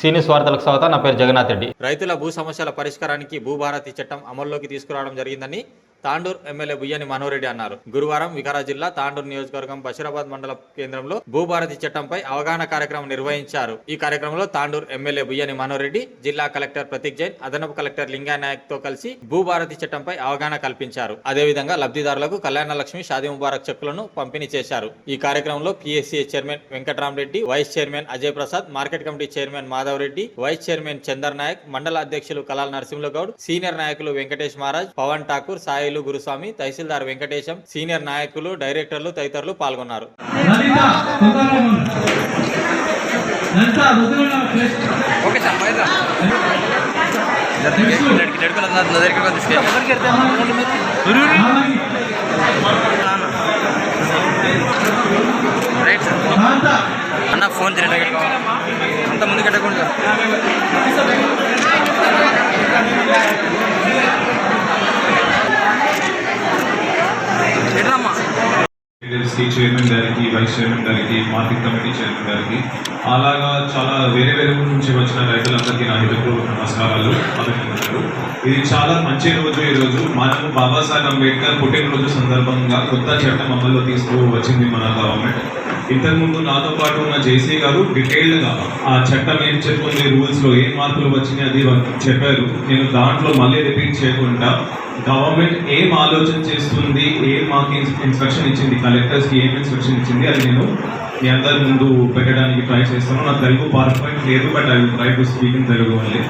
సీనియస్ వార్తలకు స్వాగతం నా పేరు జగన్నాథ్ రెడ్డి. రైతుల భూ సమస్యల పరిష్కారానికి భూభారతి చట్టం అమల్లోకి తీసుకురావడం జరిగిందని తాండూర్ ఎమ్మెల్యే బుయ్యని మనోరెడ్డి అన్నారు. గురువారం వికారా జిల్లా తాండూర్ నియోజకవర్గం బషీరాబాద్ మండల కేంద్రంలో భూభారతి చట్టంపై అవగాహన కార్యక్రమం నిర్వహించారు. ఈ కార్యక్రమంలో తాండూర్ ఎమ్మెల్యే బుయ్యని మనోరెడ్డి జిల్లా కలెక్టర్ ప్రతీక్ జైన్ అదనపు కలెక్టర్ లింగానాయక్తో కలిసి భూభారతి చట్టంపై అవగాహన కల్పించారు. అదేవిధంగా లబ్ధిదారులకు కళ్యాణ లక్ష్మి షాదీ ముబారక్ చెక్కులను పంపిణీ చేశారు. ఈ కార్యక్రమంలో PSC chairman Venkataramareddy vice chairman Ajay Prasad market committee chairman Madhav Reddy vice chairman Chandar Nayak మండల అధ్యక్షులు కలాల్ నరసింహగౌడ్ సీనియర్ నాయకులు వెంకటేష్ మహారాజ్ పవన్ ఠాకూర్ సాయిలు గురుస్వామి తహసీల్దార్ వెంకటేశం సీనియర్ నాయకులు డైరెక్టర్లు తదితరులు పాల్గొన్నారు. Sundaramma Lalitha Rudramma place okay sir బయట నెక్స్ట్ లెడ్కల్ నా దగ్గరికి తీసుకెళ్ళి ఆమెకి రైట్ సార్ కాంత అన్న ఫోన్ తినే దగ్గర కావాలి అంత ముందు కట్టకుండా ఎట్రమ్మా చైర్మన్ గారికి వైస్ చైర్మన్ గారికి మార్కెట్ కమిటీ చైర్మన్ గారికి అలాగా చాలా వేరే వేరే ఊరు నుంచి వచ్చిన రైతులందరికీ నా హృదయపూర్వక నమస్కారాలు. అభినందనలు. ఇది చాలా మంచి రోజు ఈ రోజు. మనం బాబాసాహెబ్ అంబేద్కర్ పుట్టినరోజు సందర్భంగా కొత్త చట్టం అమల్లో తీసుకు వచ్చింది మన గవర్నమెంట్ ఇంతకుముందు నాతో పాటు ఉన్న జేసీ గారు డీటెయిల్డ్గా ఆ చట్టం ఏం చెప్తుంది రూల్స్లో ఏం మార్పులు వచ్చినాయి అది చెప్పారు. నేను దాంట్లో మళ్ళీ రిపీట్ చేయకుండా గవర్నమెంట్ ఏం ఆలోచన చేస్తుంది ఏం మాకు ఇన్స్ట్రక్షన్ ఇచ్చింది కలెక్టర్స్కి ఏం ఇన్స్ట్రక్షన్ ఇచ్చింది అది నేను మీ అందరి ముందు పెట్టడానికి ట్రై చేస్తాను. నాకు తెలుగు పర్ఫెక్ట్ లేదు but I will try to speak in Telugu only.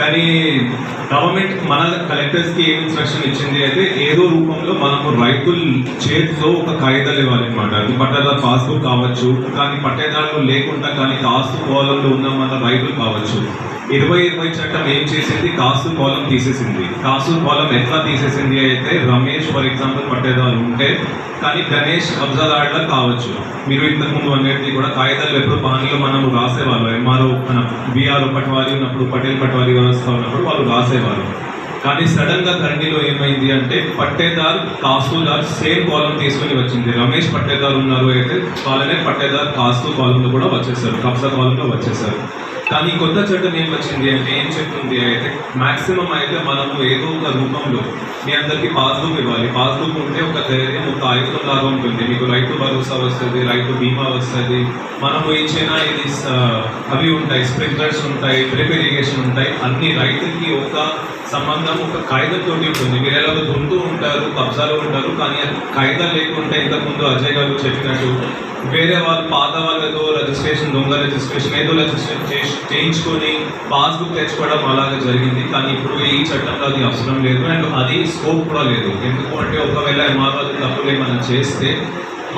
కానీ గవర్నమెంట్ మన కలెక్టర్స్కి ఏం ఇన్స్ట్రక్షన్ ఇచ్చింది అయితే ఏదో రూపంలో మనము రైతుల చేతిలో ఒక కాగితాలు ఇవ్వాలన్నమాట. అది పట్టేదారు పాస్బుక్ కావచ్చు కానీ పట్టేదారులు లేకుండా కానీ కాస్తు పొలంలో ఉన్న మన రైతులు కావచ్చు. ఇరవై ఇరవై చట్టం ఏం చేసింది? కాస్తు పొలం తీసేసింది. కాస్తు పొలం ఎట్లా తీసేసింది అయితే రమేష్ ఫర్ ఎగ్జాంపుల్ పట్టేదారు ఉంటే కానీ గణేష్ కబ్జాదారులా కావచ్చు. మీరు ఇంతకు ముందు అన్నిటికీ కూడా కాగితాలు ఎప్పుడు పానీలో మనం రాసేవాళ్ళు. ఎంఆర్ఓ మన బీఆర్ఓ పట్వారి ఉన్నప్పుడు పటేల్ పట్వారి వ్యవస్థ ఉన్నప్పుడు వాళ్ళు రాసేవారు కానీ సడన్గా ధరణిలో ఏమైంది అంటే పట్టేదార్ కాస్తూదార్ సేమ్ కాలం తీసుకొని వచ్చింది. రమేష్ పట్టేదార్ ఉన్నారు అయితే వాళ్ళనే పట్టేదార్ కాస్తూ కాలంలో కూడా వచ్చేసారు. కబ్జా కాలంలో వచ్చేసారు. కానీ కొత్త చట్టం ఏం వచ్చింది అంటే ఏం చెప్తుంది అయితే మాక్సిమం అయితే మనము ఏదో ఒక రూపంలో మీ అందరికీ పాస్బుక్ ఇవ్వాలి. పాస్బుక్ ఉంటే ఒక ధైర్యం ఒక ఆయుధం లాగా ఉంటుంది. మీకు రైతు భరోసా వస్తుంది రైతు బీమా వస్తుంది. మనము ఇచ్చిన ఇది అవి ఉంటాయి స్ప్రింక్లర్స్ ఉంటాయి డ్రిప్ ఇరిగేషన్ ఉంటాయి. అన్ని రైతులకి ఒక సంబంధం ఒక కాగితంతో ఉంటుంది. మీరు ఎలాగో దుంటూ ఉంటారు కబ్జాలో ఉంటారు కానీ కాగితం కాగితాలు లేకుంటే ఇంతకుముందు అజయ్ గారు చెప్పినట్టు వేరే వాళ్ళు పాత వాళ్ళతో రిజిస్ట్రేషన్ దొంగ రిజిస్ట్రేషన్ ఏదో రిజిస్ట్రేషన్ చేసి చేయించుకొని పాస్బుక్ తెచ్చుకోవడం అలాగే జరిగింది. కానీ ఇప్పుడు ఈ చట్టంలో అది అవసరం లేదు. అండ్ అది స్కోప్ కూడా లేదు. ఎందుకు అంటే ఒకవేళ ఎంఆర్ఓ తప్పులు ఏమైనా చేస్తే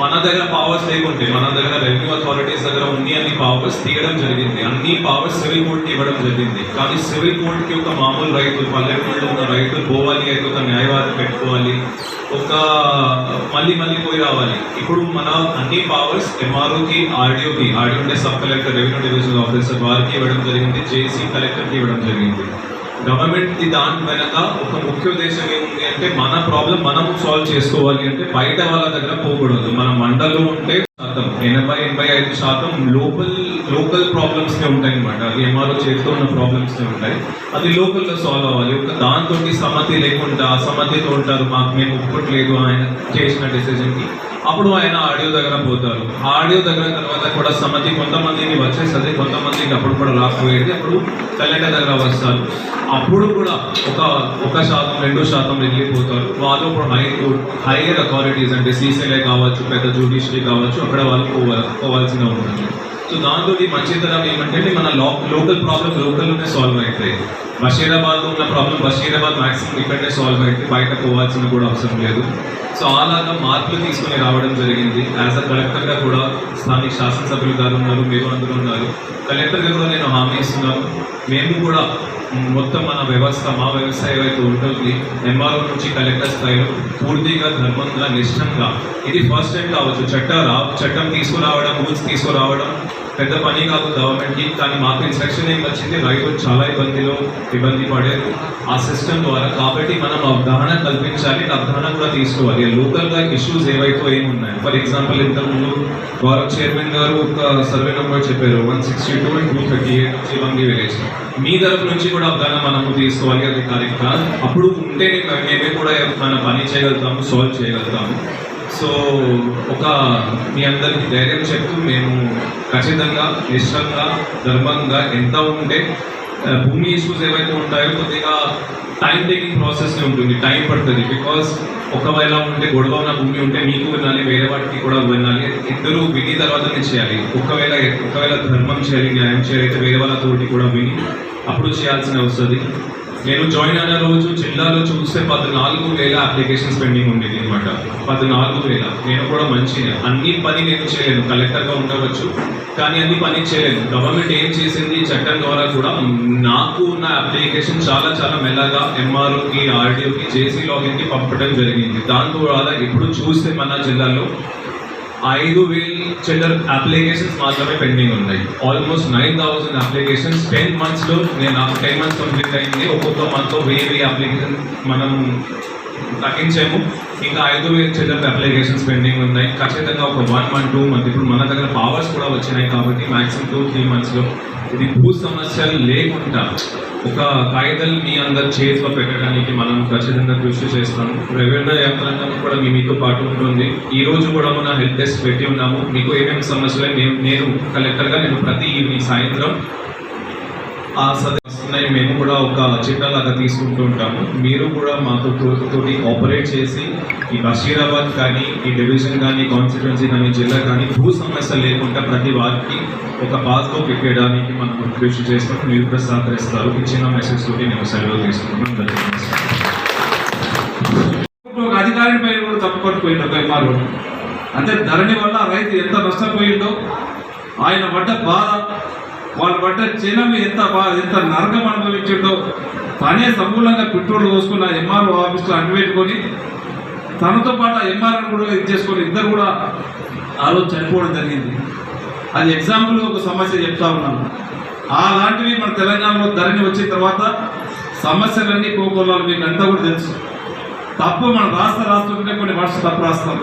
మన దగ్గర పవర్స్ లేకుంటే మన దగ్గర రెవెన్యూ అథారిటీస్ దగ్గర ఉంది అన్ని పవర్స్ తీయడం జరిగింది. అన్ని పవర్స్ సివిల్ కోర్టుకి ఇవ్వడం జరిగింది. కానీ సివిల్ కోర్టుకి ఒక మామూలు రైతులు పల్లెటూరులో ఉన్న రైతులు పోవాలి అయితే ఒక న్యాయవాది పెట్టుకోవాలి ఒక మళ్ళీ మళ్ళీ పోయి రావాలి. ఇప్పుడు మన అన్ని పవర్స్ ఎంఆర్ఓకి ఆర్డీఓకి ఆర్డీఓ అంటే sub collector revenue divisional officer వారికి ఇవ్వడం జరిగింది జేసీ కలెక్టర్కి ఇవ్వడం జరిగింది. గవర్నమెంట్ దాని వెనక ఒక ముఖ్య ఉద్దేశం ఏముంది అంటే మన ప్రాబ్లం మనం సాల్వ్ చేసుకోవాలి అంటే బయట వాళ్ళ దగ్గర పోకూడదు. మన మండల్లో ఉంటే శాతం ఎనభై ఎనభై ఐదు శాతం లోకల్ లోకల్ ప్రాబ్లమ్స్ ఉంటాయి అనమాట అది ఎంఆర్ఓ చేతితో ఉన్న ప్రాబ్లమ్స్ ఉంటాయి. అది లోకల్లో సాల్వ్ అవ్వాలి. ఒక దాంతో సమ్మతి లేకుండా అసమ్మతితో ఉంటారు. మాకు మేము ఒప్పుకోట్లేదు ఆయన చేసిన డెసిజన్కి అప్పుడు ఆయన ఆడియో దగ్గర పోతారు. ఆడియో దగ్గర తర్వాత కూడా సమ్మతి కొంతమందికి వచ్చేస్తుంది కొంతమందికి అప్పుడు కూడా రాకపోయేది అప్పుడు కలెక్టర్ దగ్గర వస్తారు. అప్పుడు కూడా ఒక ఒక శాతం రెండు శాతం వెళ్ళిపోతారు. వాళ్ళు ఇప్పుడు హై హైయర్ అథారిటీస్ అంటే సీసీఐ కావచ్చు పెద్ద జ్యుడిషియరీ కావచ్చు అక్కడ వాళ్ళు పోవాల్సిన ఉంటుంది. సో దాంతో మంచితనం ఏమంటే మన లో లోకల్ ప్రాబ్లమ్ లోకల్లోనే సాల్వ్ అవుతాయి బషీరాబాద్ ఉన్న ప్రాబ్లం బషీరాబాద్ మాక్సిమం ఇక్కడనే సాల్వ్ అయితే బయట పోవాల్సిన కూడా అవసరం లేదు. సో అలాగా మార్పులు తీసుకుని రావడం జరిగింది. యాజ్ అ కలెక్టర్గా కూడా స్థానిక శాసనసభ్యులు గారు ఉన్నారు మీరు అందరూ ఉన్నారు. కలెక్టర్గా కూడా నేను హామీ ఇస్తున్నాను. మేము కూడా మొత్తం మన వ్యవస్థ మా వ్యవస్థ ఏవైతే ఉంటుంది. ఎంఆర్ఓ నుంచి కలెక్టర్ స్థాయిలో పూర్తిగా ధర్మంగా నిష్టంగా ఇది ఫస్ట్ టైం కావచ్చు. చట్ట రా చట్టం తీసుకురావడం రూల్స్ తీసుకురావడం పెద్ద పని కాదు గవర్నమెంట్కి కానీ మాకు ఇన్స్ట్రక్షన్ ఏం వచ్చింది రైతులు చాలా ఇబ్బందిలో ఇబ్బంది పడేది ఆ సిస్టమ్ ద్వారా కాబట్టి మనం అవగాహన కల్పించాలి అవగాహన కూడా తీసుకోవాలి. లోకల్గా ఇష్యూస్ ఏవైతే ఏమి ఉన్నాయి ఫర్ ఎగ్జాంపుల్ ఇంతకుముందు గౌరవ్ చైర్మన్ గారు ఒక సర్వే నెంబర్ చెప్పారు. One sixty two and two thirty eight Jeevangi village మీ తరఫు నుంచి కూడా అవగాహన మనము తీసుకోవాలి అది కార్యక్రమం అప్పుడు ఉంటే మేమే కూడా మన పని చేయగలుగుతాము సాల్వ్ చేయగలుగుతాము. సో ఒక మీ అందరికి ధైర్యం చెప్తూ మేము ఖచ్చితంగా ఇష్టంగా ధర్మంగా ఎంత ఉంటే భూమి ఇష్యూస్ ఏవైతే ఉంటాయో కొద్దిగా టైం టేకింగ్ ప్రాసెస్ ఉంటుంది టైం పడుతుంది. బికాస్ ఒకవేళ ఉంటే గొడవ ఉన్న భూమి ఉంటే మీకు వినాలి వేరే వాటికి కూడా వినాలి. ఇద్దరు విని తర్వాతనే చేయాలి. ఒకవేళ ఒకవేళ ధర్మం చేయాలి న్యాయం చేయాలి అయితే వేరే వాళ్ళతోటి కూడా విని అప్పుడు చేయాల్సిన వస్తుంది నేను జాయిన్ అయిన రోజు జిల్లాలో చూస్తే పద్నాలుగు వేల అప్లికేషన్స్ పెండింగ్ ఉండేది అనమాట పద్నాలుగు వేల. నేను కూడా మంచి అన్ని పని నేను చేయలేను కలెక్టర్గా ఉండవచ్చు. కానీ అన్ని పని చేయలేను గవర్నమెంట్ ఏం చేసింది చట్టం ద్వారా కూడా నాకు ఉన్న అప్లికేషన్ చాలా చాలా మెల్లగా ఎంఆర్ఓకి ఆర్డీఓకి జేసీ లాగిన్కి పంపడం జరిగింది. దాని ద్వారా ఇప్పుడు చూస్తే మన జిల్లాలో ఐదు వేల చిల్లర అప్లికేషన్స్ మాత్రమే పెండింగ్ ఉన్నాయి. Almost nine thousand applications ten మంత్స్లో నేను నాకు టెన్ మంత్స్ కంప్లీట్ అయింది. ఒక్కొక్క మంత్లో వెయ్యి వెయ్యి అప్లికేషన్ మనం తగ్గించాము ఇంకా ఐదు వేలు చిల్లర అప్లికేషన్స్ పెండింగ్ ఉన్నాయి. ఖచ్చితంగా ఒక వన్ మంత్ టూ మంత్ ఇప్పుడు మన దగ్గర పవర్స్ కూడా వచ్చినాయి కాబట్టి మ్యాక్సిమం టూ త్రీ మంత్స్లో ఇది భూ సమస్యలు లేకుండా ఒక కాగితాలు మీ అందరు చేతిలో పెట్టడానికి మనం ఖచ్చితంగా కృషి చేస్తాము. రెవెన్యూ యంత్రాంగం కూడా మీ మీతో పాటు ఉంటుంది. ఈ రోజు కూడా మన హెల్ప్ డెస్క్ పెట్టి ఉన్నాము. మీకు ఏమేమి సమస్యలు నేను నేను కలెక్టర్గా నేను ప్రతి ఈవినింగ్ సాయంత్రం ఆ సదస్సుని మేము కూడా ఒక చిట్టలాగా తీసుకుంటూ ఉంటాము. మీరు కూడా మాతో తోటి ఆపరేట్ చేసి ఈ బషీరాబాద్ కానీ ఈ డివిజన్ కానీ కాన్స్టిట్యున్సీ కానీ జిల్లా కానీ భూ సమస్య లేకుండా ప్రతి వారికి ఒక పాస్బుక్ ఇవ్వడానికి మనం కృషి చేస్తాం మీరు కూడా సహకరిస్తారు. ఇచ్చిన మెసేజ్ తోటి నేను సెలవు తీసుకుంటున్నాను. ఒక అధికారి పైన కూడా తప్పుకొని పోయిండు ఒక ఎంఆర్ఓ. అంటే ధరణి వల్ల రైతు ఎంత నష్టపోయిందో ఆయన పడ్డ బాధ వాళ్ళు పడ్డ చినం ఎంత బా ఎంత నరకం అనుభవించిండో తనే సమూలంగా పెట్రోల్ పోసుకున్న ఎంఆర్ఓ ఆఫీస్లో అంటిపెట్టుకొని తనతో పాటు ఎంఆర్ఓ కూడా ఇది చేసుకొని ఇద్దరు కూడా ఆ రోజు చనిపోవడం జరిగింది. అది ఎగ్జాంపుల్ ఒక సమస్య చెప్తా ఉన్నాను. అలాంటివి మన తెలంగాణలో ధరణి వచ్చిన తర్వాత సమస్యలన్నీ కోకోలాలు మీకు అంతా కూడా తెలుసు. తప్పు మనం రాస్తా రాస్తుంటే కొన్ని వర్ష తప్పు రాస్తాం.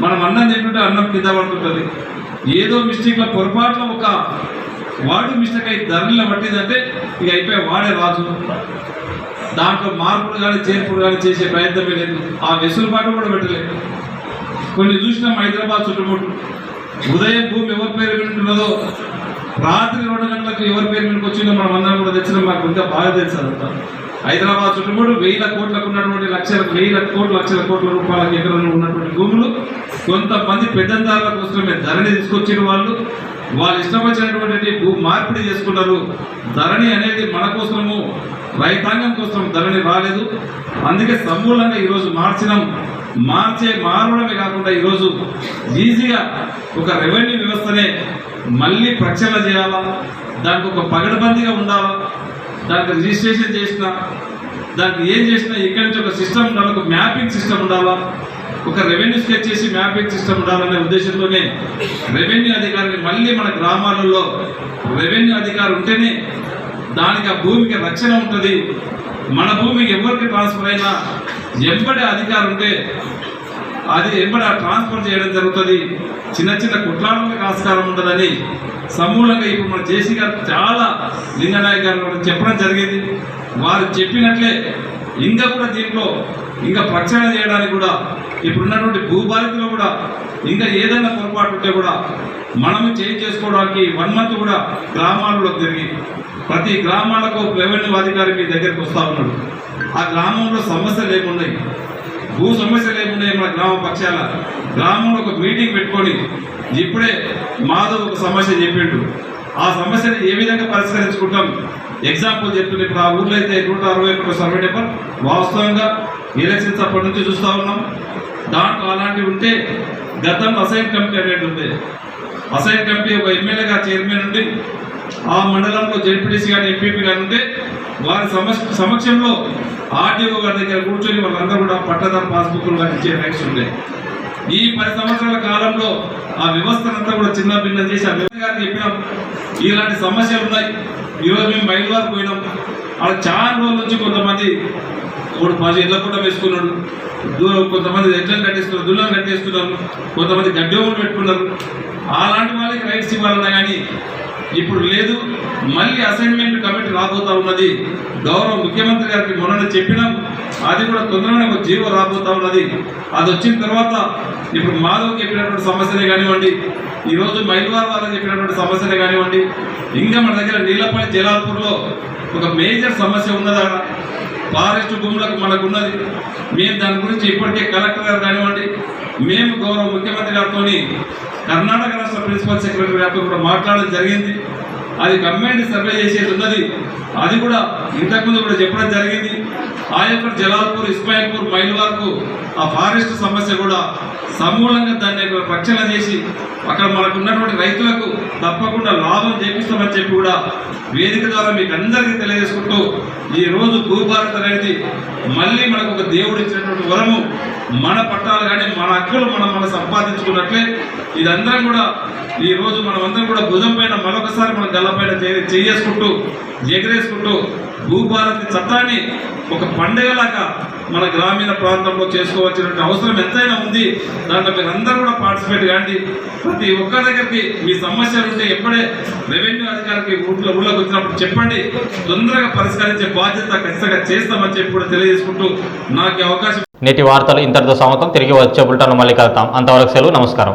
మనం అన్నం తింటుంటే అన్నం కింద పడుతుంటుంది. ఏదో మిస్టేక్లో పొరపాటులో ఒక వాడు మిస్టేక్ అయ్యి ధరలు పట్టిందంటే ఇక అయిపోయి వాడే రాజు. దాంట్లో మార్పులు కానీ చేర్పులు కానీ చేసే ప్రయత్నమే లేదు. ఆ వెసులుబాటు కూడా పెట్టలేదు. కొన్ని చూసినాం హైదరాబాద్ చుట్టుముట్టు. ఉదయం భూమి ఎవరి పేరు వింటున్నదో ఉన్నదో రాత్రి రెండు గంటలకు ఎవరి పేరు మీదకి వచ్చిందో మనం అందరం కూడా తెచ్చినాం. మాకు ఇంకా బాగా తెలుసు అదంతా. హైదరాబాద్ చుట్టుముట్టు వేల కోట్లకు ఉన్నటువంటి లక్షల వేల కోట్ల లక్షల కోట్ల రూపాయల ఎకరాలు ఉన్నటువంటి భూములు. కొంతమంది పెద్దందారుల కోసమే ధరణి తీసుకొచ్చిన వాళ్ళు. వాళ్ళు ఇష్టం వచ్చినటువంటి భూ మార్పిడి చేసుకుంటారు. ధరణి అనేది మన కోసము రైతాంగం కోసం ధరణి రాలేదు. అందుకే సమూలంగా ఈరోజు మార్చినాం. మార్చే మారడమే కాకుండా ఈరోజు ఈజీగా ఒక రెవెన్యూ వ్యవస్థనే మళ్ళీ ప్రక్షాళన చేయాలా? దానికి ఒక పగడబందీగా ఉండాలా? దానికి రిజిస్ట్రేషన్ చేసిన దానికి ఏం చేసినా ఇక్కడి నుంచి ఒక సిస్టమ్ దానికి ఒక మ్యాపింగ్ సిస్టమ్ ఉండాలా? ఒక రెవెన్యూ స్కెచ్ చేసి మ్యాపింగ్ సిస్టమ్ ఉండాలనే ఉద్దేశంతోనే రెవెన్యూ అధికారిని మళ్ళీ మన గ్రామాలలో రెవెన్యూ అధికారి ఉంటేనే దానికి ఆ భూమికి రక్షణ ఉంటుంది. మన భూమికి ఎవరికి ట్రాన్స్ఫర్ అయినా ఎంబడి అధికారం ఉంటే అది ఎంబడి ట్రాన్స్ఫర్ చేయడం జరుగుతుంది. చిన్న చిన్న కుట్రాలకు ఆస్కారం ఉండదని సమూలంగా ఇప్పుడు మన జేసీ గారు చాలా లింగనాయక్ గారు చెప్పడం జరిగింది. వారు చెప్పినట్లే ఇంకా కూడా దీంట్లో ఇంకా ప్రక్షాళన చేయడానికి కూడా ఇప్పుడున్నటువంటి భూబాధితులు కూడా ఇంకా ఏదైనా పొరపాటు ఉంటే కూడా మనము చేంజ్ చేసుకోవడానికి వన్ మంత్ కూడా గ్రామాలలో తిరిగి ప్రతి గ్రామాలకు రెవెన్యూ అధికారి మీ దగ్గరికి వస్తూ ఉన్నాడు. ఆ గ్రామంలో సమస్యలు ఏమున్నాయి భూ సమస్యలు ఏమున్నాయి మన గ్రామ పక్షాల గ్రామంలో ఒక మీటింగ్ పెట్టుకొని ఇప్పుడే మాధవ్ ఒక సమస్య చెప్పిండు. ఆ సమస్యని ఏ విధంగా పరిష్కరించుకుంటాం? ఎగ్జాంపుల్ చెప్తుంది ఇప్పుడు ఆ ఊర్లో అయితే నూట అరవై ఒకటి సర్వే నెంబర్ వాస్తవంగా ఎలక్షన్స్ అప్పటి నుంచి చూస్తూ ఉన్నాం. దాంట్లో అలాంటివి ఉంటే గతం అసైన్ కమిటీ అనేది ఉంది. అసైన్ కమిటీ ఒక ఎమ్మెల్యేగా చైర్మన్ ఉండి ఆ మండలంలో జడ్పీటీసీ కానీ ఎంపీపీ కానీ ఉంటే వారి సమక్షంలో ఆర్డీఓ గారి దగ్గర కూర్చొని వాళ్ళందరూ కూడా పట్టదారు పాస్బుక్లు కానీ ఇచ్చే రైట్స్ ఉంటాయి ఈ పది సంవత్సరాల కాలంలో ఆ వ్యవస్థనంతా కూడా చిన్న భిన్నం చేసి ఆ వ్యవస్థ గారికి చెప్పినాం ఇలాంటి సమస్యలు ఉన్నాయి. ఈరోజు మేము బయలువారు పోయినాం. అక్కడ చాలా రోజుల నుంచి కొంతమంది మూడు పది ఇళ్ళ కూడా వేసుకున్నాడు. దూరం కొంతమంది ఎడ్లను కట్టేస్తున్నారు దుల్లను కట్టేస్తున్నారు కొంతమంది గడ్డోములు పెట్టుకున్నారు. అలాంటి వాళ్ళకి రైట్స్ ఇవ్వాలన్నా కానీ ఇప్పుడు లేదు మళ్ళీ అసైన్మెంట్ కమిటీ రాబోతా ఉన్నది. గౌరవ ముఖ్యమంత్రి గారికి మొన్న చెప్పినాం అది కూడా తొందరగానే ఒక జీవో రాబోతా ఉన్నది. అది వచ్చిన తర్వాత ఇప్పుడు మాధవ్ చెప్పినటువంటి సమస్యనే కానివ్వండి ఈరోజు మైల్వార్ వాళ్ళని చెప్పినటువంటి సమస్యనే కానివ్వండి ఇంకా మన దగ్గర నీలపల్లి జలాల్పూర్లో ఒక మేజర్ సమస్య ఉన్నదా? ఫారెస్ట్ భూములకు మనకు ఉన్నది మేము దాని గురించి ఇప్పటికే కలెక్టర్ గారు కానివ్వండి మేము గౌరవ ముఖ్యమంత్రి గారితో కర్ణాటక రాష్ట్ర ప్రిన్సిపల్ సెక్రటరీ గారితో కూడా మాట్లాడడం జరిగింది. అది గవర్నమెంట్ సర్వే చేసేది ఉన్నది. అది కూడా ఇంతకుముందు కూడా చెప్పడం జరిగింది. ఆ యొక్క జలాల్పూర్ ఇస్మాయిల్పూర్ మైల్ వరకు ఆ ఫారెస్ట్ సమస్య కూడా సమూలంగా దాన్ని రక్షణ చేసి అక్కడ మనకు ఉన్నటువంటి రైతులకు తప్పకుండా లాభం చేపిస్తామని చెప్పి కూడా వేదిక ద్వారా మీకు అందరికీ తెలియజేసుకుంటూ ఈ రోజు భూభారత అనేది మళ్ళీ మనకు ఒక దేవుడు ఇచ్చినటువంటి వరము. మన పట్టాలు కానీ మన హక్కులు మనం మనం సంపాదించుకున్నట్లే ఇదందరం కూడా ఈ రోజు మనం అందరం కూడా భుజం పైన మరొకసారి మన గల్ల పైన చే- చేసుకుంటూ ఎగరేసుకుంటూ భూభారతి చట్టాన్ని ఒక పండుగలాగా మన గ్రామీణ ప్రాంతంలో చేసుకోవాల్సినటువంటి అవసరం ఎంతైనా ఉంది దాంట్లో మీరు అందరూ కూడా పార్టిసిపేట్ కాండి. ప్రతి ఒక్క దగ్గరికి మీ సమస్యలు ఉంటే ఎప్పుడే రెవెన్యూ అధికారికి ఊళ్ళో ఊళ్ళోకి వచ్చినప్పుడు చెప్పండి. తొందరగా పరిష్కరించే బాధ్యత ఖచ్చితంగా చేస్తామని చెప్పి కూడా తెలియజేసుకుంటూ నాకు అవకాశం నేటి వార్తలు ఇంతటితో సమాప్తం. తిరిగి వచ్చే బుల్టాను మళ్ళీ కలుతాం అంతవరకు సెలవు. నమస్కారం.